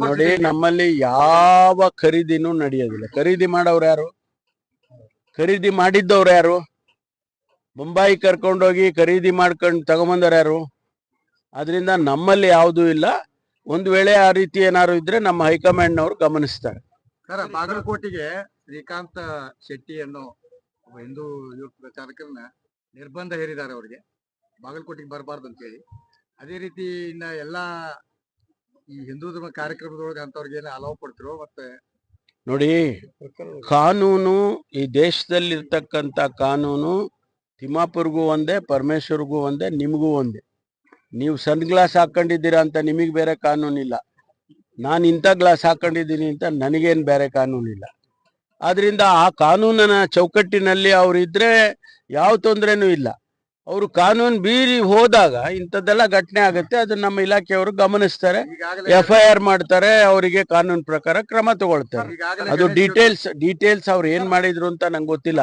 ನೋಡಿ ನಮ್ಮಲ್ಲಿ ಯಾವ ಖರೀದಿನೂ ನಡೆಯೋದಿಲ್ಲ. ಖರೀದಿ ಮಾಡೋರು ಯಾರು? ಖರೀದಿ ಮಾಡಿದ್ದವ್ರು ಯಾರು? ಮುಂಬೈ ಕರ್ಕೊಂಡೋಗಿ ಖರೀದಿ ಮಾಡ್ಕೊಂಡು ತಗೊಂಬಂದವ್ರು ಯಾರು? ಅದರಿಂದ ನಮ್ಮಲ್ಲಿ ಯಾವುದೂ ಇಲ್ಲ. ಒಂದು ವೇಳೆ ಆ ರೀತಿ ಏನಾದ್ರು ಇದ್ರೆ ನಮ್ಮ ಹೈಕಮಾಂಡ್ನವ್ರು ಗಮನಿಸ್ತಾರೆ. ಸರ್ ಬಾಗಲಕೋಟೆಗೆ ಶ್ರೀಕಾಂತ್ ಶೆಟ್ಟಿ ಅನ್ನೋ ಒಬ್ಬ ಹಿಂದೂ ಯುವಕ ಪ್ರಚಾರಕರನ್ನ ನಿರ್ಬಂಧ ಹೇರಿದ್ದಾರೆ ಅವರಿಗೆ. ಬಾಗಲಕೋಟೆಗೆ ಬರಬಾರ್ದು ಅಂತ ಹೇಳಿ. ಅದೇ ರೀತಿ ಇನ್ನ ಎಲ್ಲಾ ಈ ಹಿಂದೂ ಧರ್ಮ ಕಾರ್ಯಕ್ರಮದೊಳಗೆ ಅಂತವ್ರಿಗೆ ಏನು ಅಲೌ ಕೊಡ್ತಿರೋ, ಮತ್ತೆ ನೋಡಿ, ಕಾನೂನು ಈ ದೇಶದಲ್ಲಿರ್ತಕ್ಕಂಥ ಕಾನೂನು ತಿಮ್ಮಾಪುರ್ಗೂ ಒಂದೇ, ಪರಮೇಶ್ವರ್ಗೂ ಒಂದೇ, ನಿಮಗೂ ಒಂದೇ. ನೀವು ಸನ್ ಗ್ಲಾಸ್ ಹಾಕೊಂಡಿದ್ದೀರಾ ಅಂತ ನಿಮಗೆ ಬೇರೆ ಕಾನೂನಿಲ್ಲ. ನಾನು ಇಂಥ ಗ್ಲಾಸ್ ಹಾಕೊಂಡಿದ್ದೀನಿ ಅಂತ ನನಗೇನು ಬೇರೆ ಕಾನೂನಿಲ್ಲ. ಆದ್ರಿಂದ ಆ ಕಾನೂನಿನ ಚೌಕಟ್ಟಿನಲ್ಲಿ ಅವರಿದ್ರೆ ಯಾವ ತೊಂದರೆನೂ ಇಲ್ಲ. ಅವರು ಕಾನೂನು ಬೀರಿ ಹೋದಾಗ ಇಂಥದ್ದೆಲ್ಲ ಘಟನೆ ಆಗುತ್ತೆ. ಅದನ್ನ ನಮ್ಮ ಇಲಾಖೆಯವರು ಗಮನಿಸ್ತಾರೆ. ಎಫ್ ಐ ಆರ್ ಮಾಡ್ತಾರೆ ಅವರಿಗೆ ಕಾನೂನು ಪ್ರಕಾರ ಕ್ರಮ ತಗೊಳ್ತಾರೆ. ಅದು ಡೀಟೇಲ್ಸ್ ಡೀಟೇಲ್ಸ್ ಅವ್ರು ಏನ್ ಮಾಡಿದ್ರು ಅಂತ ನಂಗೆ ಗೊತ್ತಿಲ್ಲ.